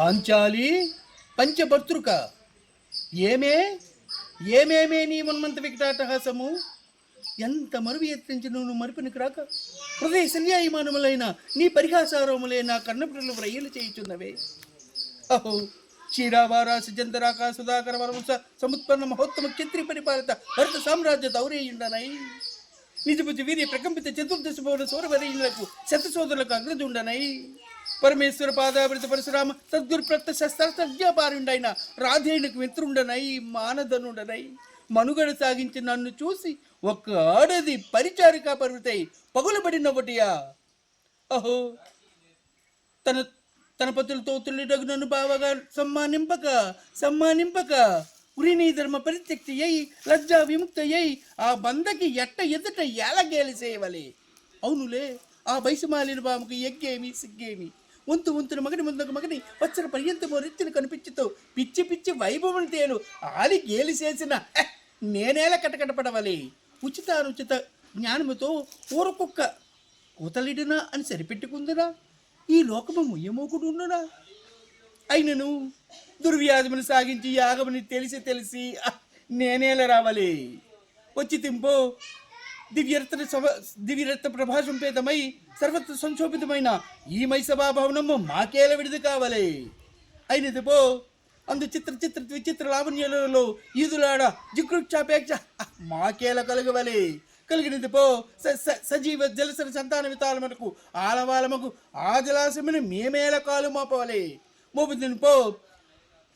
పాంచాలి పంచభర్తృక. ఏమే? ఏమేమే నీ మన్మంత వికటాటహాసము? ఎంత మరువి ఎత్తించి నువ్వు మరుపునికి రాక. హృదయ సన్యాయమానములైన నీ పరిహాసారములే నా కన్నపిల్లలు వ్రయ్యలు చేయుచున్నవే. అహో క్షీరావారా జంతరాక సుధాకర వరవంశ సముత్పన్న మహోత్తమ క్షత్రి పరిపాలిత భరత సామ్రాజ్య దౌరేయుండనై నిజభుజ వీర్య ప్రకంపిత చతుర్దశ భవన శబ్ద సోదరులకు అగ్రజుండనై. పరమేశ్వర పాదావృత పరశురామ సద్గురు ప్రత్య శస్త్రజ్ఞాపారుండైన రాధేయునికి మిత్రుండనై మానధనుడనై మనుగడ సాగించి నన్ను చూసి ఒక్క ఆడది పరిచారికా పరువుతై పగులబడినొకటియా? అహో తన తన పతులతో తుల్లిడగు నన్ను బావగా సమ్మానింపక సమ్మానింపక ఉరిని ధర్మ పరిత్యక్తి అయి లజ్జా విముక్త అయి ఆ బందకి ఎట్ట ఎదుట ఎలగేలి చేయవలే అవునులే ఆ బైసమాలిన బామకు ఎగ్గేమి సిగ్గేమి? వంతు వంతున మగని ముందుకు మగని వచ్చిన పర్యంతమో రెత్తిని కనిపించుతో పిచ్చి పిచ్చి వైభవం తేను ఆలి గేలి చేసిన హె, కటకటపడవాలి కటకటపడవలే ఉచితానుచిత జ్ఞానముతో ఊరకుక్క కూతలిడినా అని సరిపెట్టుకుందినా? ఈ లోకము ముయ్యమోకుడు ఉన్ననా అయినను దుర్వ్యాధమును సాగించి యాగముని తెలిసి తెలిసి ఆ, నేనేలా రావాలి. వచ్చి తింపో దివ్యరత్న సభ దివ్యరత్న ప్రభాసంపేతమై సర్వత్ర సంక్షోభితమైన ఈ మైసభా భవనము మాకేల విడిది కావాలి? అయినది పో. అందు చిత్ర చిత్ర విచిత్ర లావణ్యలలో ఈదులాడ జిగృక్షాపేక్ష మాకేల కలగవలే? కలిగినది పో. స- స- సజీవ జలసర సంతాన వితాలమునకు ఆలవాలముకు ఆ జలాశమును మేమేల కాలు మోపవలే? మోపుదిని పో.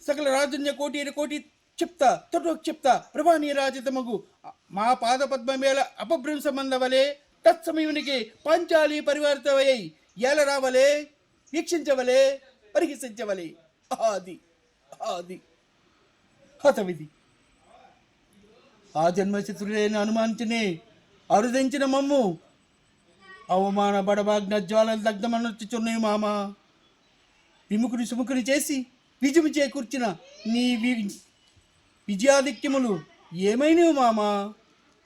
సకల రాజన్య కోటి కోటి చెప్తా తొట్టు చెప్తా ప్రభాని రాజితమగు మా పాద పద్మమేల అపభ్రంశమందవలే తత్సమయునికి పంచాలి పరివర్తవై ఏల రావలే వీక్షించవలే పరిహసించవలే. ఆది ఆది హతమిది. ఆ జన్మశత్రుడైన అనుమానించని అరుదించిన మమ్ము. అవమాన బడబాగ్న జ్వాలలు దగ్ధమనొచ్చుచున్నాయి మామ. విముఖుని సుముఖుని చేసి విజుము చేకూర్చిన నీ విజయాధిక్యములు ఏమైనవు మామా?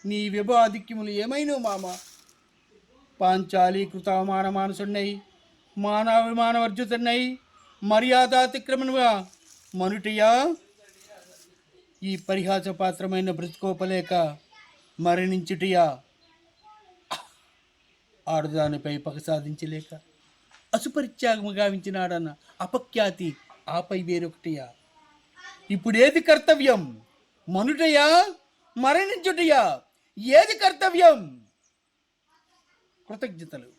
నీ విభాధిక్యములు ఏమైనవు మామా? పాంచాలి అవమాన మానసున్నై మానవాభిమానవర్జుతున్నై మర్యాదాతిక్రమణగా మనుటియా? ఈ పరిహాస పాత్రమైన బ్రతుకోపలేక మరణించుటియా? ఆడదానిపై పగ సాధించలేక అసుపరిత్యాగము గావించినాడన్న అపఖ్యాతి ఆపై వేరొకటియా? ఇప్పుడేది కర్తవ్యం? మనుటయా? మరణించుటయా? ఏది కర్తవ్యం? కృతజ్ఞతలు.